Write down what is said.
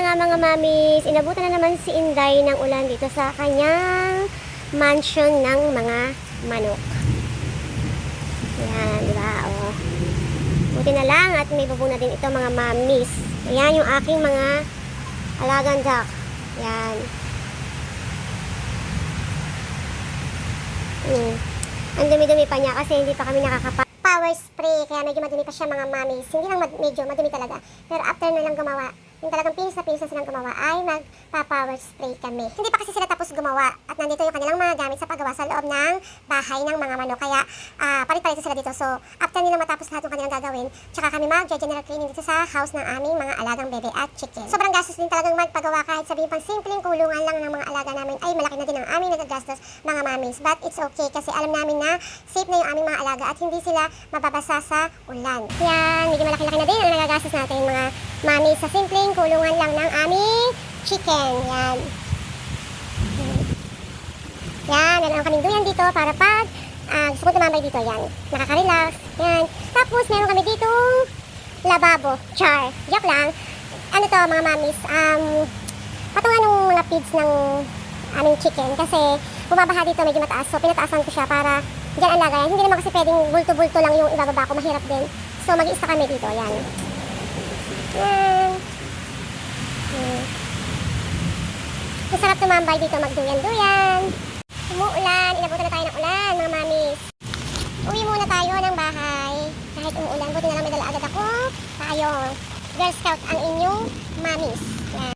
na nga mga mamis, inabutan na naman si Inday ng ulan dito sa kanyang mansion ng mga manok. Yan, di ba? Oh. Buti na lang at may bubong din ito mga mamis. Ayan yung aking mga alagang duck. Yan. Mm. Ang dumi-dumi pa niya kasi hindi pa kami nakakapa power spray kaya medyo madumi pa siya mga mamis. Hindi lang mad- medyo madumi talaga. Pero after na lang gumawa, yung talagang pinis na pinis na silang gumawa ay magpa-power spray kami. Hindi pa kasi sila tapos gumawa at nandito yung kanilang mga gamit sa paggawa sa loob ng bahay ng mga manok. Kaya ah, palit-palit sila dito. So after nila matapos lahat ng kanilang gagawin, tsaka kami mag-general cleaning dito sa house ng aming mga alagang bebe at chicken. Sobrang gastos din talagang magpagawa kahit sabihin pang simpleng kulungan lang ng mga alaga namin ay malaki na din ang aming nagagastos mga mamis. But it's okay kasi alam namin na safe na yung aming mga alaga at hindi sila mababasa sa ulan. Yan, medyo malaki-laki na din ang nagagastos natin mga mami sa simpleng kulungan lang ng aming chicken. Yan. Yan, meron kaming duyan dito para pag uh, gusto ko tumambay dito. Yan, nakaka-relax. Yan. Tapos meron kami dito lababo. Char. Joke lang. Ano to mga mamis? Um, patungan ng mga feeds ng aming chicken kasi bumabaha dito medyo mataas. So pinataasan ko siya para diyan ang lagayan. Hindi naman kasi pwedeng bulto-bulto lang yung ibababa ko. Mahirap din. So mag-iista kami dito. Yan. Yan. Hmm. Masarap tumambay dito magduyan-duyan. Umuulan. Inabutan na tayo ng ulan mga mamis. Uwi muna tayo ng bahay. Kahit umuulan, buti na lang may dala agad ako. Tayo. Girl Scout ang inyong mamis.